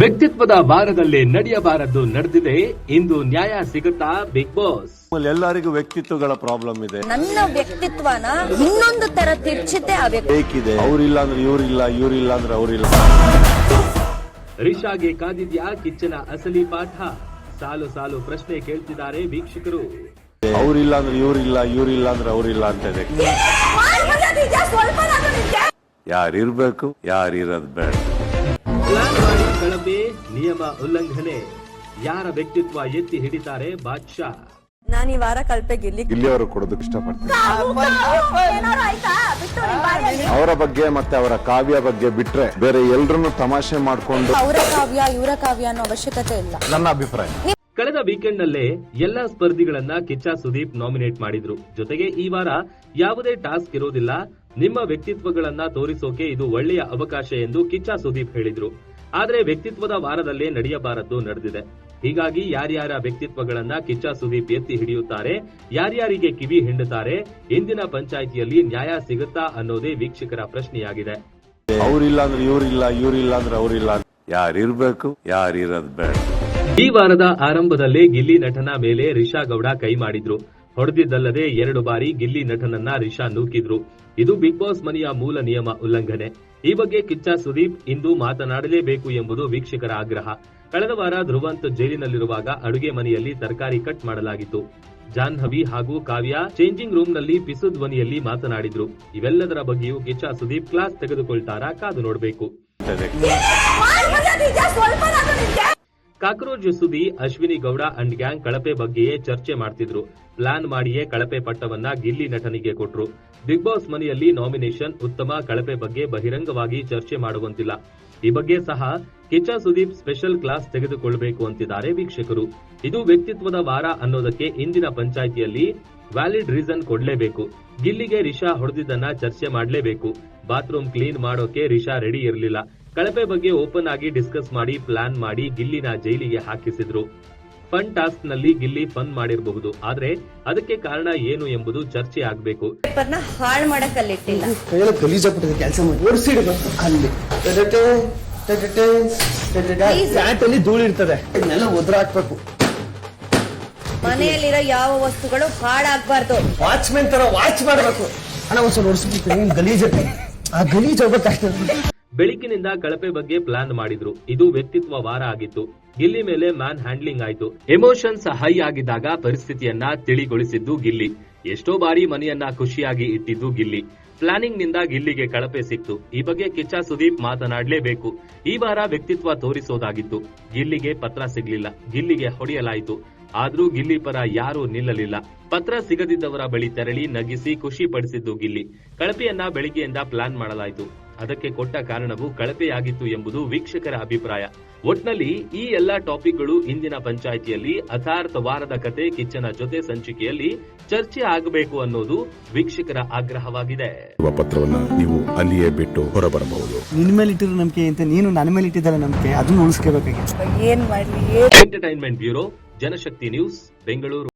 ವ್ಯಕ್ತಿತ್ವದ ವಾರದಲ್ಲಿ ನಡೆಯಬಾರದು ನಡೆದಿದೆ. ಇಂದು ನ್ಯಾಯ ಸಿಗುತ್ತಾ ಬಿಗ್ ಬಾಸ್? ಎಲ್ಲರಿಗೂ ವ್ಯಕ್ತಿತ್ವಗಳ ಪ್ರಾಬ್ಲಮ್ ಇದೆ. ನನ್ನ ವ್ಯಕ್ತಿತ್ವನ ಇನ್ನೊಂದು ತರ ತಿರ್ಚಿತೆ ಆ ವ್ಯಕ್ತಿ ಬೇಕಿದೆ. ಅವ್ರಿಲ್ಲ ಅಂದ್ರೆ ಇವ್ರಿಲ್ಲ ಇವ್ರಿಲ್ಲ ಅಂದ್ರೆ ಅವ್ರಿಲ್ಲ. ರಿಷಾಗೆ ಕಾದಿದ್ಯಾ ಕಿಚ್ಚನ ಅಸಲಿ ಪಾಠ? ಸಾಲು ಸಾಲು ಪ್ರಶ್ನೆ ಕೇಳ್ತಿದ್ದಾರೆ ವೀಕ್ಷಕರು. ಅವ್ರಿಲ್ಲ ಅಂದ್ರೆ ಇವ್ರಿಲ್ಲ ಇವ್ರಿಲ್ಲ ಅಂದ್ರೆ ಅವ್ರಿಲ್ಲ ಅಂತ ಇದೆ. ಯಾರಿರ್ಬೇಕು ಯಾರಿರೋದು ಬೇಡ. ಪ್ಲಾನ್ ಮಾಡಿ ಕಳಪೆ ನಿಯಮ ಉಲ್ಲಂಘನೆ ಯಾರ ವ್ಯಕ್ತಿತ್ವ ಎತ್ತಿ ಹಿಡಿತಾರೆ ಬಾದ್ಶಾ? ನಾನು ಈ ವಾರ ಕಲ್ಪೆ ಗಿಲ್ಲಿ ಇಲ್ಲಿಯವರು ಕೊಡೋದಕ್ಕೆ ಇಷ್ಟಪಡ್ತೀನಿ. ಅವರ ಬಗ್ಗೆ ಮತ್ತೆ ಅವರ ಕಾವ್ಯ ಬಗ್ಗೆ ಬಿಟ್ರೆ ಬೇರೆ ಎಲ್ರನ್ನು ತಮಾಷೆ ಮಾಡ್ಕೊಂಡು ಅವರ ಕಾವ್ಯ ಇವರ ಕಾವ್ಯ ಅನ್ನೋ ಅವಶ್ಯಕತೆ ಇಲ್ಲ. ನನ್ನ ಅಭಿಪ್ರಾಯ. ಕಳೆದ ವೀಕೆಂಡ್ ನಲ್ಲೇ ಎಲ್ಲಾ ಸ್ಪರ್ಧಿಗಳನ್ನ ಕಿಚ್ಚ ಸುದೀಪ್ ನಾಮಿನೇಟ್ ಮಾಡಿದ್ರು. ಜೊತೆಗೆ ಈ ವಾರ ಯಾವುದೇ ಟಾಸ್ಕ್ ಇರೋದಿಲ್ಲ. ನಿಮ್ಮ ವ್ಯಕ್ತಿತ್ವಗಳನ್ನ ತೋರಿಸೋಕೆ ಇದು ಒಳ್ಳೆಯ ಅವಕಾಶ ಎಂದು ಕಿಚ್ಚ ಸುದೀಪ್ ಹೇಳಿದ್ರು. ಆದ್ರೆ ವ್ಯಕ್ತಿತ್ವದ ವಾರದಲ್ಲೇ ನಡೆಯಬಾರದ್ದು ನಡೆದಿದೆ. ಹೀಗಾಗಿ ಯಾರ್ಯಾರ ವ್ಯಕ್ತಿತ್ವಗಳನ್ನ ಕಿಚ್ಚ ಸುದೀಪ್ ಎತ್ತಿ ಹಿಡಿಯುತ್ತಾರೆ ಯಾರ್ಯಾರಿಗೆ ಕಿವಿ ಹಿಂಡುತ್ತಾರೆ ಇಂದಿನ ಪಂಚಾಯಿತಿಯಲ್ಲಿ ನ್ಯಾಯ ಸಿಗುತ್ತಾ ಅನ್ನೋದೇ ವೀಕ್ಷಕರ ಪ್ರಶ್ನೆಯಾಗಿದೆ. ಅವರಿಲ್ಲ ಅಂದ್ರೆ ಇವ್ರಿಲ್ಲ ಇವರಿಲ್ಲ ಅಂದ್ರೆ ಅವ್ರಿಲ್ಲ. ಯಾರಿರ್ಬೇಕು ಯಾರಿರೋದ್ ಬೇಡ. ಈ ವಾರದ ಆರಂಭದಲ್ಲಿ ಗಿಲ್ಲಿ ನಟನ ಮೇಲೆ ರಿಷಾ ಗೌಡ ಕೈ ಮಾಡಿದ್ರು. ಹೊಡೆದಿದ್ದಲ್ಲದೆ ಎರಡು ಬಾರಿ ಗಿಲ್ಲಿ ನಟನನ್ನ ರಿಷಾ ನೂಕಿದ್ರು. ಇದು ಬಿಗ್ ಬಾಸ್ ಮನೆಯ ಮೂಲ ನಿಯಮ ಉಲ್ಲಂಘನೆ. ಈ ಬಗ್ಗೆ ಕಿಚ್ಚ ಸುದೀಪ್ ಇಂದು ಮಾತನಾಡಲೇಬೇಕು ಎಂಬುದು ವೀಕ್ಷಕರ ಆಗ್ರಹ. ಕಳೆದ ವಾರ ಧ್ರುವಂತ್ ಜೈಲಿನಲ್ಲಿರುವಾಗ ಅಡುಗೆ ಮನೆಯಲ್ಲಿ ತರಕಾರಿ ಕಟ್ ಮಾಡಲಾಗಿತ್ತು. ಜಾಹ್ನವಿ ಹಾಗೂ ಕಾವ್ಯ ಚೇಂಜಿಂಗ್ ರೂಮ್ನಲ್ಲಿ ಪಿಸು ಧ್ವನಿಯಲ್ಲಿ ಮಾತನಾಡಿದ್ರು. ಇವೆಲ್ಲದರ ಬಗ್ಗೆಯೂ ಕಿಚ್ಚ ಸುದೀಪ್ ಕ್ಲಾಸ್ ತೆಗೆದುಕೊಳ್ತಾರಾ ಕಾದು ನೋಡಬೇಕು. ಕಾಕ್ರೋಚ್ ಸುದ್ದಿ ಅಶ್ವಿನಿ ಗೌಡ ಅಂಡ್ ಗ್ಯಾಂಗ್ ಕಳಪೆ ಬಗ್ಗೆಯೇ ಚರ್ಚೆ ಮಾಡ್ತಿದ್ರು. ಪ್ಲಾನ್ ಮಾಡಿಯೇ ಕಳಪೆ ಪಟ್ಟವನ್ನ ಗಿಲ್ಲಿ ನಟನಿಗೆ ಕೊಟ್ರು. ಬಿಗ್ ಬಾಸ್ ಮನೆಯಲ್ಲಿ ನಾಮಿನೇಷನ್ ಉತ್ತಮ ಕಳಪೆ ಬಗ್ಗೆ ಬಹಿರಂಗವಾಗಿ ಚರ್ಚೆ ಮಾಡುವಂತಿಲ್ಲ. ಈ ಬಗ್ಗೆ ಸಹ ಕಿಚ್ಚ ಸುದೀಪ್ ಸ್ಪೆಷಲ್ ಕ್ಲಾಸ್ ತೆಗೆದುಕೊಳ್ಳಬೇಕು ಅಂತಿದ್ದಾರೆ ವೀಕ್ಷಕರು. ಇದು ವ್ಯಕ್ತಿತ್ವದ ವಾರ ಅನ್ನೋದಕ್ಕೆ ಇಂದಿನ ಪಂಚಾಯಿತಿಯಲ್ಲಿ ವ್ಯಾಲಿಡ್ ರೀಸನ್ ಕೊಡ್ಲೇಬೇಕು. ಗಿಲ್ಲಿಗೆ ರಿಷಾ ಹೊಡೆದಿದ್ದನ್ನ ಚರ್ಚೆ ಮಾಡಲೇಬೇಕು. ಬಾತ್ರೂಮ್ ಕ್ಲೀನ್ ಮಾಡೋಕೆ ರಿಷಾ ರೆಡಿ ಇರಲಿಲ್ಲ. ಕಳಪೆ ಬಗ್ಗೆ ಓಪನ್ ಆಗಿ ಡಿಸ್ಕಸ್ ಮಾಡಿ ಪ್ಲಾನ್ ಮಾಡಿ ಗಿಲ್ಲಿನ ಜೈಲಿಗೆ ಹಾಕಿಸಿದ್ರು. ಫನ್ ಟಾಸ್ಕ್ನಲ್ಲಿ ಗಿಲ್ಲಿ ಫನ್ ಮಾಡಿರಬಹುದು. ಆದ್ರೆ ಅದಕ್ಕೆ ಕಾರಣ ಏನು ಎಂಬುದು ಚರ್ಚೆ ಆಗಬೇಕು. ಪೇಪರ್ನ ಹಾಳು ಮಾಡಕ್ ಅಲ್ಲಿಟ್ಟಿಲ್ಲ ಕೈಯೆಲ್ಲ ಗಲೀಜಾಗ್ಬಿಟ್ಟಿದೆ ಕೆಲಸ ಮಾಡಿ. ಓಡಿಸಿಡ್ಬೇಕು ಅಲ್ಲಿ. ಟಟಟೆ, ಟಟಟೆ, ಟಟಟೆ. ಫ್ಯಾಟ್ ಅಲ್ಲಿ ಧೂಳು ಇರ್ತದೆ. ಇದನ್ನೆಲ್ಲ ಒದ್ರ ಹಾಕ್ಬೇಕು ಮನೆಯಲ್ಲಿರೋ ಯಾವ ವಸ್ತುಗಳು ಹಾಳಾಗ್ಬಾರ್ದು. ವಾಚ್ಮೆನ್ ತರ ವಾಚ್ ಮಾಡ್ಬೇಕು. ಅಣ್ಣ ಒಂದ್ಸಲ ಓಡಿಸ್ಬಿಡ್ತೀನಿ ಗಲೀಜ್ ಇರ್ತದೆ ಆ ಗಲೀಜ್ ಹೋಗ್ಬೇಕಾಗ್ತದೆ ಬೆಳಕಿನಿಂದ ಕಳಪೆ ಬಗ್ಗೆ ಪ್ಲಾನ್ ಮಾಡಿದ್ರು. ಇದು ವ್ಯಕ್ತಿತ್ವ ವಾರ ಆಗಿತ್ತು. ಗಿಲ್ಲಿ ಮೇಲೆ ಮ್ಯಾನ್ ಹ್ಯಾಂಡ್ಲಿಂಗ್ ಆಯ್ತು. ಎಮೋಷನ್ಸ್ ಹೈ ಆಗಿದ್ದಾಗ ಪರಿಸ್ಥಿತಿಯನ್ನ ತಿಳಿಗೊಳಿಸಿದ್ದು ಗಿಲ್ಲಿ. ಎಷ್ಟೋ ಬಾರಿ ಮನೆಯನ್ನ ಖುಷಿಯಾಗಿ ಇಟ್ಟಿದ್ದು ಗಿಲ್ಲಿ. ಪ್ಲಾನಿಂಗ್ನಿಂದ ಗಿಲ್ಲಿಗೆ ಕಳಪೆ ಸಿಕ್ತು. ಈ ಬಗ್ಗೆ ಕಿಚ್ಚ ಸುದೀಪ್ ಮಾತನಾಡಲೇಬೇಕು. ಈ ವಾರ ವ್ಯಕ್ತಿತ್ವ ತೋರಿಸೋದಾಗಿತ್ತು. ಗಿಲ್ಲಿಗೆ ಪತ್ರ ಸಿಗ್ಲಿಲ್ಲ. ಗಿಲ್ಲಿಗೆ ಹೊಡೆಯಲಾಯಿತು. ಆದ್ರೂ ಗಿಲ್ಲಿ ಪರ ಯಾರೂ ನಿಲ್ಲಲಿಲ್ಲ. ಪತ್ರ ಸಿಗದಿದ್ದವರ ಬಳಿ ತೆರಳಿ ನಗಿಸಿ ಖುಷಿ ಪಡಿಸಿದ್ದು ಗಿಲ್ಲಿ. ಕಳಪೆಯನ್ನ ಬೆಳಿಗ್ಗೆಯಿಂದ ಪ್ಲಾನ್ ಮಾಡಲಾಯಿತು. ಅದಕ್ಕೆ ಕೊಟ್ಟ ಕಾರಣವು ಕಳಪೆಯಾಗಿತ್ತು ಎಂಬುದು ವೀಕ್ಷಕರ ಅಭಿಪ್ರಾಯ. ಒಟ್ನಲ್ಲಿ ಈ ಎಲ್ಲಾ ಟಾಪಿಕ್ಗಳು ಇಂದಿನ ಪಂಚಾಯಿತಿಯಲ್ಲಿ ಅಥಾರ್ಥ ವಾರದ ಕತೆ ಕಿಚ್ಚನ ಜೊತೆ ಸಂಚಿಕೆಯಲ್ಲಿ ಚರ್ಚೆ ಆಗಬೇಕು ಅನ್ನೋದು ವೀಕ್ಷಕರ ಆಗ್ರಹವಾಗಿದೆ. ಪತ್ರವನ್ನು ಪತ್ರವನ್ನ ನೀವು ಅಲ್ಲಿಯೇ ಬಿಟ್ಟು ಹೊರಬರಬಹುದು. ನಿನ್ ಮೇಲೆ ಇಟ್ಟಿರೋ ನಂಬಿಕೆ ಅಂತ ನೀನು ನನ್ನ ಮೇಲೆ ಇಟ್ಟಿದ್ದಲ್ಲ ನಂಬಿಕೆ ಅದನ್ನು ಉಳಿಸ್ಕೋಬೇಕಾಗಿತ್ತು. ಏನ್ ಮಾಡ್ಲಿ entertainment bureau Janashakti news Bengaluru